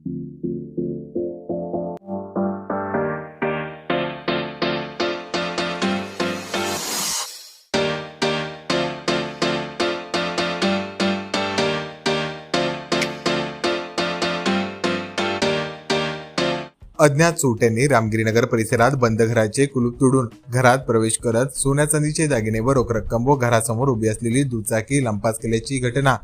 अज्ञात चोरट्यांनी रामगिरीनगर परिसरात बंद घराचे कुलूप तोडून घरात प्रवेश करत सोन्या चांदीचे दागिने व रोख रक्कम व घरासमोर उभी असलेली दुचाकी लंपास केल्याची घटना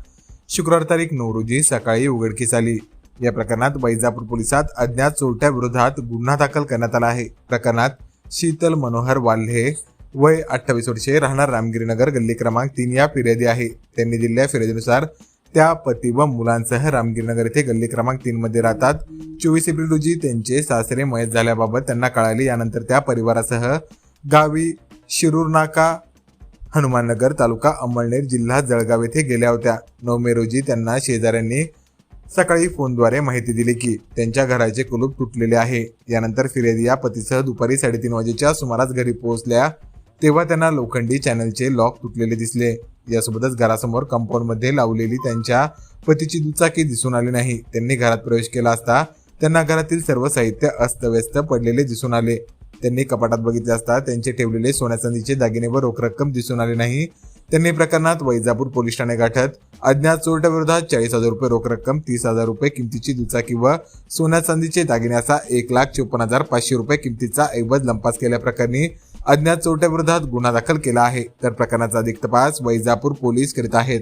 शुक्रवार तारीख नऊ रोजी सकाळी उघडकीस आली. या प्रकरणात वैजापूर पोलिसात अज्ञात चोरट्या विरोधात गुन्हा दाखल करण्यात आला आहे. प्रकरणात शीतल मनोहर वाल्हे वय अठ्ठावीस वर्षे राहणार रामगिरीनगर गल्ली क्रमांक तीन या फिर्यादी आहे. त्यांनी दिलेल्या फिर्यादीनुसार त्या पती व मुलांसह रामगिरीनगर येथे गल्ली क्रमांक तीन मध्ये राहतात. चोवीस एप्रिल रोजी त्यांचे सासरे मयत झाल्याबाबत त्यांना कळाले. यानंतर त्या परिवारासह गावी शिरूरनाका हनुमाननगर तालुका अंमळनेर जिल्हा जळगाव येथे गेल्या होत्या. नऊ मे रोजी त्यांना शेजाऱ्यांनी सकाळी फोनद्वारे माहिती दिली की त्यांच्या घराचे कुलूप तुटलेले आहे. यानंतर फिर्यादी या पतीसह दुपारी साडेतीन वाजेच्या सुमारास घरी पोहोचल्या तेव्हा त्यांना लोखंडी चॅनलचे लॉक तुटलेले दिसले. यासोबतच घरासमोर कंपाऊंडमध्ये लावलेली त्यांच्या पतीची दुचाकी दिसून आली नाही. त्यांनी घरात प्रवेश केला असता त्यांना घरातील सर्व साहित्य अस्तव्यस्त पडलेले दिसून आले. त्यांनी कपाटात बघितले असता त्यांचे ठेवलेले सोन्या चांदीचे दागिने व रोख रक्कम दिसून आले नाही. त्यांनी प्रकरणात वैजापूर पोलीस ठाणे गाठत अज्ञात चोरट्याविरोधात चाळीस हजार रुपये रोख रक्कम तीस हजार रुपये किमतीची दुचाकी व सोन्या चांदीचे दागिन्याचा एक लाख चोपन्न हजार पाचशे रुपये किमतीचा ऐवज लंपास केल्याप्रकरणी अज्ञात चोरट्याविरोधात गुन्हा दाखल केला आहे. तर प्रकरणाचा अधिक तपास वैजापूर पोलीस करीत आहेत.